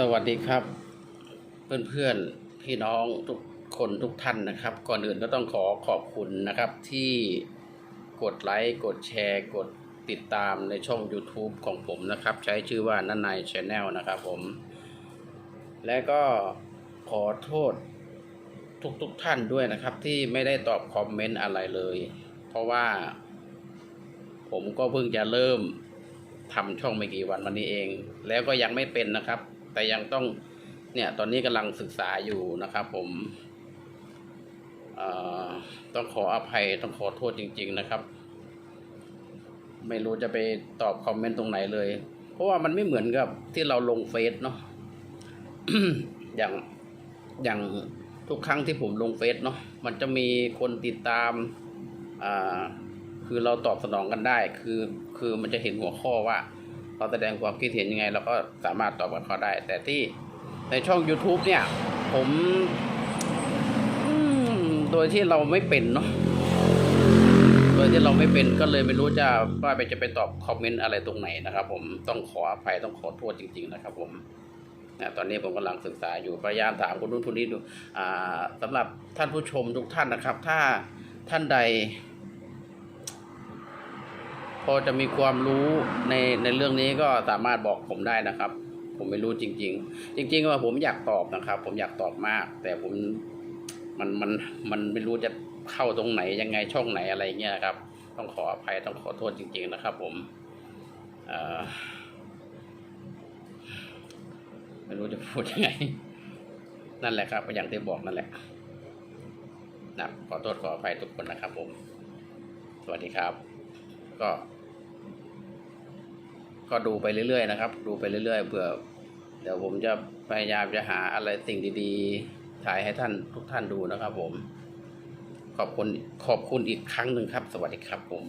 สวัสดีครับ เพื่อนๆพี่น้องทุกคนทุกท่านนะครับ ก่อนอื่นก็ต้องขอขอบคุณนะครับที่กดไลค์กดแชร์ กดติดตามในช่อง YouTube ของผมนะครับ ใช้ชื่อว่านันนายชาแนลนะครับผม และก็ขอโทษทุกๆทท่านด้วยนะครับ ที่ไม่ได้ตอบคอมเมนต์อะไรเลย เพราะว่า ผมก็เพิ่งจะเริ่มทำช่องไม่กี่วันวันนี้เอง แล้วก็ยังไม่เป็นนะครับ แต่ยังต้องเนี่ยตอนนี้กำลังศึกษาอยู่นะครับ ผมเอ่อต้องขออภัยต้องขอโทษจริง ๆนะครับ ไม่รู้จะไปตอบคอมเมนต์ตรงไหนเลย เพราะว่ามันไม่เหมือนกับที่เราลงเฟซเนาะอย่างอย่างทุกครั้งที่ผมลงเฟซเนาะมันจะมีคนติดตามอ่าคือเราตอบสนองกันได้ คือคือมันจะเห็นหัวข้อว่า เราแสดงความคิดเห็นยังไง เราก็สามารถตอบกับเขาได้ แต่ที่ในช่อง YouTube เนี่ย ผมโดยที่เราไม่เป็นเนาะโดยที่เราไม่เป็นก็เลยไม่รู้จะว่าไปจะไปตอบคอมเมนต์อะไรตรงไหนนะครับ ผมต้องขออภัยต้องขอโทษจริง ๆ นะครับ ผมนะตอนนี้ผมกำลังศึกษาอยู่พยายามถามคนนู้นคนนี้ดูอ่าสำหรับท่านผู้ชมทุกท่านนะครับ ถ้าท่านใด พอจะมีความรู้ในในเรื่องนี้ก็สามารถบอกผมได้นะครับ ผมไม่รู้จริง ๆ จริง ๆ ว่าผมอยากตอบนะครับ ผมอยากตอบมาก แต่ผมมันมันมันไม่รู้จะเข้าตรงไหนยังไงช่องไหนอะไรเงี้ยครับ ต้องขออภัยต้องขอโทษจริง ๆ นะครับ ผมไม่รู้จะพูดยังไง นั่นแหละครับอย่างที่บอกนั่นแหละนะขอโทษขออภัยทุกคนนะครับผม สวัสดีครับ ก็ ก็ดูไปเรื่อยๆนะครับ ดูไปเรื่อยๆเผื่อเดี๋ยวผมจะพยายามจะหาอะไรสิ่งดีๆถ่ายให้ท่านทุกท่านดูนะครับผม ขอบคุณขอบคุณอีกครั้งหนึ่งครับ สวัสดีครับผม